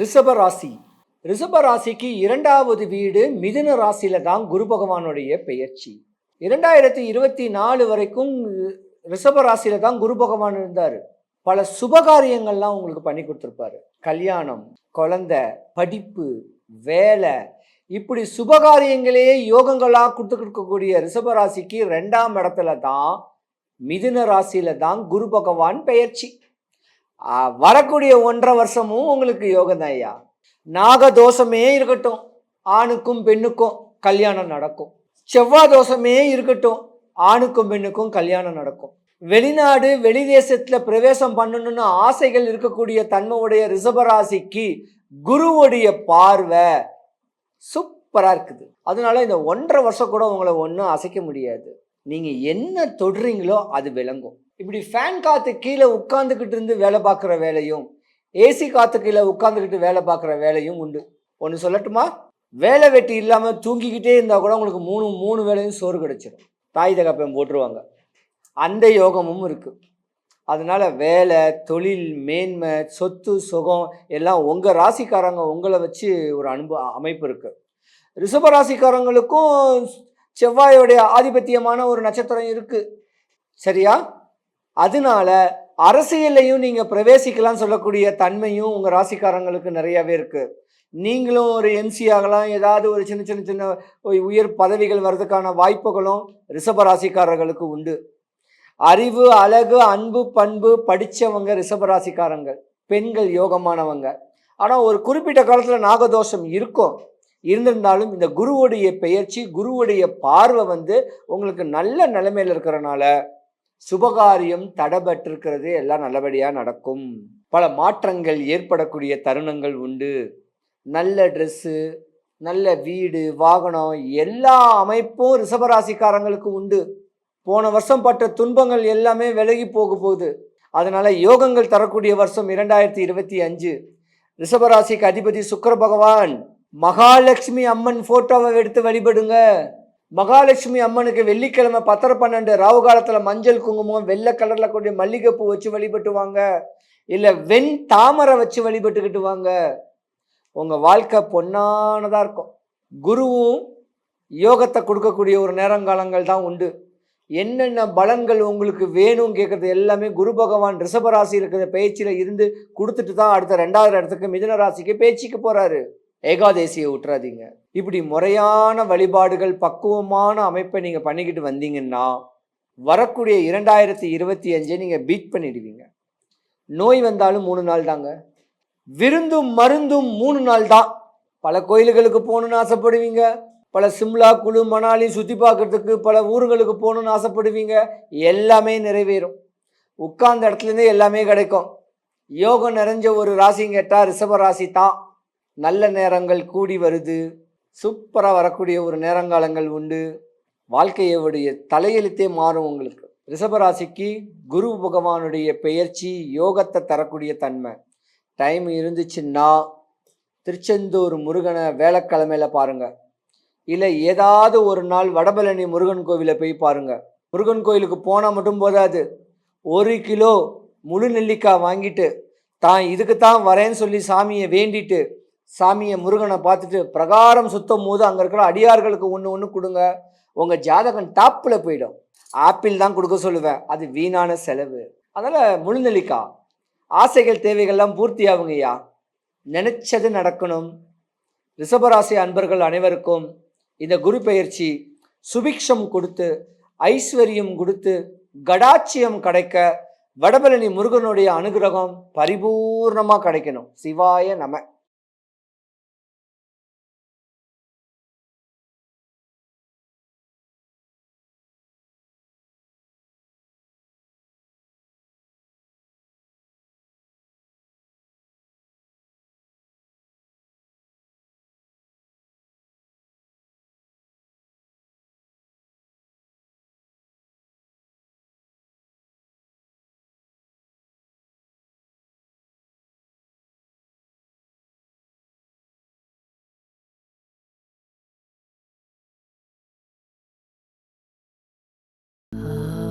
ரிஷப ராசி. ரிஷப ராசிக்கு இரண்டாவது வீடு மிதுன ராசியில தான் குரு பகவானுடைய பெயர்ச்சி. இரண்டாயிரத்தி இருபத்தி நாலு வரைக்கும் ரிஷப ராசியில தான் குரு பகவான் இருந்தார். பல சுபகாரியங்கள்லாம் உங்களுக்கு பண்ணி கொடுத்துருப்பாரு. கல்யாணம் குழந்தை படிப்பு வேலை. இப்படி சுபகாரியங்களே யோகங்களாக கொடுத்து கொடுக்கக்கூடிய ரிஷப ராசிக்கு ரெண்டாம் இடத்துல தான் மிதுன ராசியில தான் குரு பகவான் பெயர்ச்சி. வரக்கூடிய ஒன்றரை வருஷமும் உங்களுக்கு யோகம் தான் ஐயா. நாகதோஷமே இருக்கட்டும் ஆணுக்கும் பெண்ணுக்கும் கல்யாணம் நடக்கும். செவ்வாய் தோஷமே இருக்கட்டும் ஆணுக்கும் பெண்ணுக்கும் கல்யாணம் நடக்கும். வெளிநாடு வெளிதேசத்துல பிரவேசம் பண்ணணும்னு ஆசைகள் இருக்கக்கூடிய தன்மையுடைய ரிஷபராசிக்கு குருவுடைய பார்வை சூப்பரா இருக்குது. அதனால இந்த ஒன்றரை வருஷம் கூட உங்களை ஒன்றும் அசைக்க முடியாது. நீங்க என்ன தொடுறீங்களோ அது விளங்கும். இப்படி ஃபேன் காத்து கீழே உட்காந்துக்கிட்டு இருந்து வேலை பார்க்குற வேலையும் ஏசி காத்து கீழே உட்காந்துக்கிட்டு வேலை பார்க்குற வேலையும் உண்டு. ஒன்று சொல்லட்டுமா? வேலை வெட்டி இல்லாமல் தூங்கிக்கிட்டே இருந்தால் கூட உங்களுக்கு மூணு மூணு வேலையும் சோறு கிடச்சிடும் தாய் தகப்பையும் போட்டுருவாங்க. அந்த யோகமும் இருக்குது அதனால் வேலை தொழில் மேன்மை சொத்து சுகம் எல்லாம் உங்கள் ராசிக்காரங்க உங்களை வச்சு ஒரு அனுபவ அமைப்பு இருக்குது ரிஷப ராசிக்காரங்களுக்கும் செவ்வாயோடைய ஆதிபத்தியமான ஒரு நட்சத்திரம் இருக்குது சரியா? அதனால அரசியல்லையும் நீங்கள் பிரவேசிக்கலாம் சொல்லக்கூடிய தன்மையும் உங்கள் ராசிக்காரங்களுக்கு நிறையாவே இருக்குது நீங்களும் ஒரு எம்சி ஆகலாம் ஏதாவது ஒரு சின்ன சின்ன சின்ன உயர் பதவிகள் வர்றதுக்கான வாய்ப்புகளும் ரிஷப ராசிக்காரர்களுக்கு உண்டு. அறிவு அழகு அன்பு பண்பு படித்தவங்க ரிஷபராசிக்காரங்க பெண்கள் யோகமானவங்க. ஆனால் ஒரு குறிப்பிட்ட காலத்தில் நாகதோஷம் இருக்கும். இருந்திருந்தாலும் இந்த குருவுடைய பெயர்ச்சி குருவுடைய பார்வை வந்து உங்களுக்கு நல்ல நிலைமையில் இருக்கிறனால சுபகாரியம் தடபட்டிருக்கிறது எல்லாம் நல்லபடியாக நடக்கும். பல மாற்றங்கள் ஏற்படக்கூடிய தருணங்கள் உண்டு. நல்ல ட்ரெஸ்ஸு நல்ல வீடு வாகனம் எல்லா அமைப்பும் ரிஷபராசிக்காரங்களுக்கு உண்டு. போன வருஷம் பட்ட துன்பங்கள் எல்லாமே விலகி போக போகுது. அதனால் யோகங்கள் தரக்கூடிய வருஷம் இரண்டாயிரத்தி இருபத்தி அஞ்சு. ரிஷபராசிக்கு அதிபதி சுக்கர பகவான் மகாலட்சுமி அம்மன் ஃபோட்டோவை எடுத்து வழிபடுங்க. மகாலட்சுமி அம்மனுக்கு வெள்ளிக்கிழமை பத்தரை பன்னெண்டு ராவு காலத்தில் மஞ்சள் குங்குமம் வெள்ளை கலரில் கூடிய மல்லிகைப்பூ வச்சு வழிபட்டு வாங்க வெண் தாமரை வச்சு வழிபட்டுக்கிட்டு வாங்க உங்கள் வாழ்க்கை பொன்னானதாக இருக்கும். குருவும் யோகத்தை கொடுக்கக்கூடிய ஒரு நேரங்காலங்கள் தான் உண்டு. என்னென்ன பலன்கள் உங்களுக்கு வேணும் கேட்குறது எல்லாமே குரு பகவான் ரிஷபராசி இருக்கிற பேச்சில் இருந்து கொடுத்துட்டு தான் அடுத்த ரெண்டாவது இடத்துக்கு மிதுன ராசிக்கு பேச்சுக்கு போகிறாரு ஏகாதேசியை விட்டுறாதீங்க இப்படி முறையான வழிபாடுகள் பக்குவமான அமைப்பை நீங்கள் பண்ணிக்கிட்டு வந்தீங்கன்னா வரக்கூடிய இரண்டாயிரத்தி இருபத்தி அஞ்சை நீங்கள் பீட் பண்ணிடுவீங்க. நோய் வந்தாலும் மூணு நாள் தாங்க. விருந்தும் மருந்தும் மூணு நாள் தான். பல கோயில்களுக்கு போகணுன்னு ஆசைப்படுவீங்க. பல சிம்லா குழு மணாலி சுற்றி பார்க்கறதுக்கு பல ஊருங்களுக்கு போகணுன்னு ஆசைப்படுவீங்க. எல்லாமே நிறைவேறும். உட்கார்ந்த இடத்துலேருந்தே எல்லாமே கிடைக்கும். யோகம் நிறைஞ்ச ஒரு ராசின்னு கேட்டால் ரிஷப ராசி தான். நல்ல நேரங்கள் கூடி வருது. சூப்பராக வரக்கூடிய ஒரு நேரங்காலங்கள் உண்டு. வாழ்க்கையோடைய தலையெழுத்தே மாறும் உங்களுக்கு. ரிஷபராசிக்கு குரு பகவானுடைய பெயர்ச்சி யோகத்தை தரக்கூடிய தன்மை. டைம் இருந்துச்சுன்னா திருச்செந்தூர் முருகனை வேலைக்கிழமையில் பாருங்கள் இல்லை ஏதாவது ஒரு நாள் வடபழனி முருகன் கோவிலை போய் பாருங்கள் முருகன் கோயிலுக்கு போனால் மட்டும் போதாது. ஒரு கிலோ முழு நெல்லிக்காய் வாங்கிட்டு தான் இதுக்கு தான் வரேன்னு சொல்லி சாமியை வேண்டிட்டு சாமியை முருகனை பார்த்துட்டு பிரகாரம் சுத்தம் போது அங்கே இருக்கிற அடியார்களுக்கு ஒன்று ஒன்று கொடுங்க. உங்கள் ஜாதகம் டாப்பில் போயிடும். ஆப்பிள் தான் கொடுக்க சொல்லுவேன். அது வீணான செலவு. அதனால் முழுநெல்லிக்கா ஆசைகள் தேவைகள்லாம் பூர்த்தி ஆகுங்கய்யா. நினச்சது நடக்கணும். ரிஷபராசி அன்பர்கள் அனைவருக்கும் இந்த குரு பயிற்சி சுபிக்ஷம் கொடுத்து ஐஸ்வர்யம் கொடுத்து கடாட்சியம் கிடைக்க வடபழனி முருகனுடைய அனுகிரகம் பரிபூர்ணமாக கிடைக்கணும். சிவாய நம. Oh.